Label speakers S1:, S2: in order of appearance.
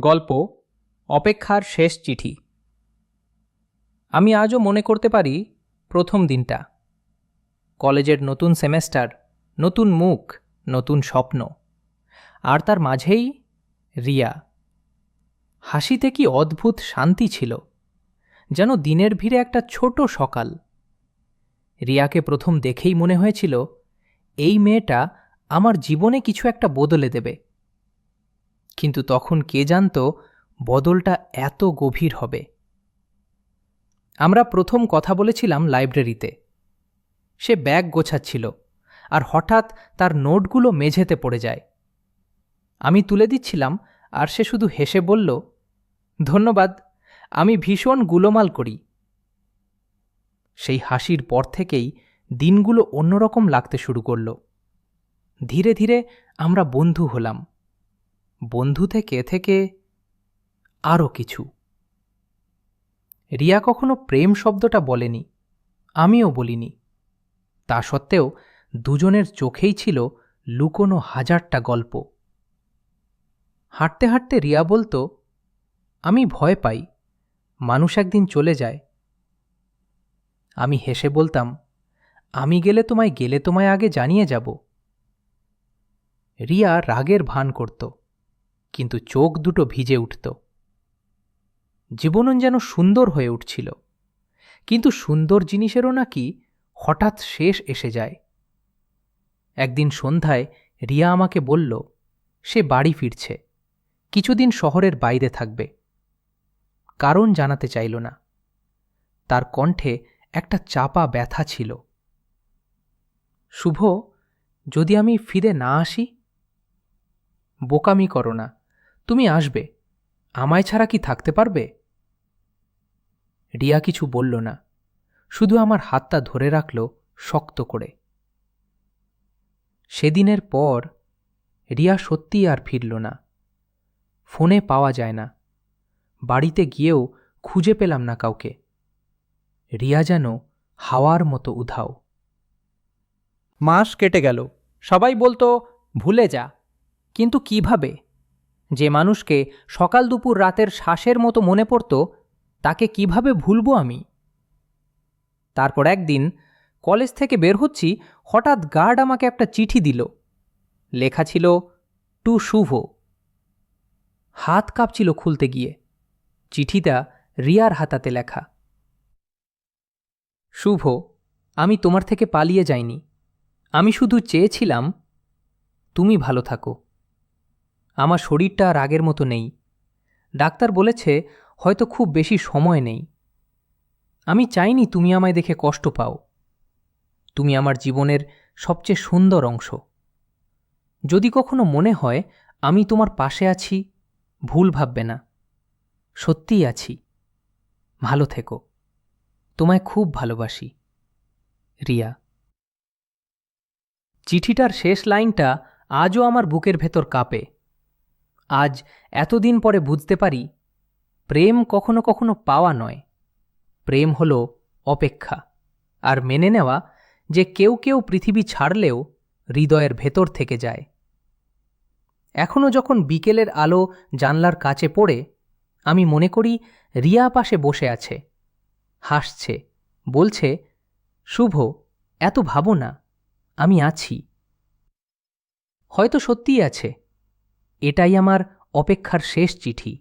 S1: গল্প, অপেক্ষার শেষ চিঠি। আমি আজও মনে করতে পারি প্রথম দিনটা। কলেজের নতুন সেমেস্টার, নতুন মুখ, নতুন স্বপ্ন। আর তার মাঝেই রিয়া। হাসিতে কি অদ্ভুত শান্তি ছিল, যেন দিনের ভিড়ে একটা ছোট সকাল। রিয়াকে প্রথম দেখেই মনে হয়েছিল, এই মেয়েটা আমার জীবনে কিছু একটা বদলে দেবে। কিন্তু তখন কে জানত বদলটা এত গভীর হবে? আমরা প্রথম কথা বলেছিলাম লাইব্রেরিতে। সে ব্যাগ গোছাচ্ছিল আর হঠাৎ তার নোটগুলো মেঝেতে পড়ে যায়। আমি তুলে দিচ্ছিলাম আর সে শুধু হেসে বলল, ধন্যবাদ, আমি ভীষণ গুলোমাল করি। সেই হাসির পর থেকেই দিনগুলো অন্যরকম লাগতে শুরু করল। ধীরে ধীরে আমরা বন্ধু হলাম। বন্ধু থেকে থেকে আরও কিছু। রিয়া কখনো প্রেম শব্দটা বলেনি, আমিও বলিনি। তা সত্ত্বেও দুজনের চোখেই ছিল লুকোনো হাজারটা গল্প। হাঁটতে হাঁটতে রিয়া বলতো, আমি ভয় পাই, মানুষ একদিন চলে যায়। আমি হেসে বলতাম, আমি গেলে তোমায় গেলে তোমায় আগে জানিয়ে যাব। রিয়া রাগের ভান করত। কিন্তু চোখ দুটো ভিজে উঠত। জীবনন যেন সুন্দর হয়ে উঠছিল। কিন্তু সুন্দর জিনিসেরও নাকি হঠাৎ শেষ এসে যায়। একদিন সন্ধ্যায় রিয়া আমাকে বলল, সে বাড়ি ফিরছে। কিছুদিন শহরের বাইরে থাকবে। কারণ জানাতে চাইল না। তার কণ্ঠে একটা চাপা ব্যথা ছিল। শুভ, যদি আমি ফিরে না আসি? বোকামি করো না। তুমি আসবে। আমায় ছাড়া কি থাকতে পারবে? রিয়া কিছু বলল না। শুধু আমার হাতটা ধরে রাখল শক্ত করে। সেদিনের পর রিয়া সত্যিই আর ফিরল না। ফোনে পাওয়া যায় না। বাড়িতে গিয়েও খুঁজে পেলাম না কাউকে। রিয়া যেন হাওয়ার মতো উধাও। মাস কেটে গেল। সবাই বলতো, ভুলে যা। কিন্তু কীভাবে? যে মানুষকে সকাল দুপুর রাতের শ্বাসের মতো মনে পড়ত, তাকে কীভাবে ভুলবো আমি? তারপর একদিন কলেজ থেকে বের হচ্ছি, হঠাৎ গার্ড আমাকে একটা চিঠি দিল। লেখা ছিল, টু শুভ। হাত কাঁপছিল খুলতে গিয়ে। চিঠিটা রিয়ার হাতাতে লেখা। শুভ, আমি তোমার থেকে পালিয়ে যাইনি। আমি শুধু চেয়েছিলাম, তুমি ভালো থাকো। আমার শরীরটা আর আগের মতো নেই। ডাক্তার বলেছে হয়তো খুব বেশি সময় নেই। আমি চাইনি তুমি আমায় দেখে কষ্ট পাও। তুমি আমার জীবনের সবচেয়ে সুন্দর অংশ। যদি কখনো মনে হয় আমি তোমার পাশে আছি, ভুল ভাববে না। সত্যিই আছি। ভালো থেকো। তোমায় খুব ভালোবাসি। রিয়া। চিঠিটার শেষ লাইনটা আজও আমার বুকের ভেতর কাঁপে। আজ এতদিন পরে বুঝতে পারি, প্রেম কখনো কখনো পাওয়া নয়। প্রেম হল অপেক্ষা, আর মেনে নেওয়া যে কেউ কেউ পৃথিবী ছাড়লেও হৃদয়ের ভেতর থেকে যায়। এখনও যখন বিকেলের আলো জানলার কাছে পড়ে, আমি মনে করি রিয়া পাশে বসে আছে, হাসছে, বলছে, শুভ, এত ভাবো না, আমি আছি। হয়তো সত্যিই আছে এটাই আমার অপেক্ষার শেষ চিঠি।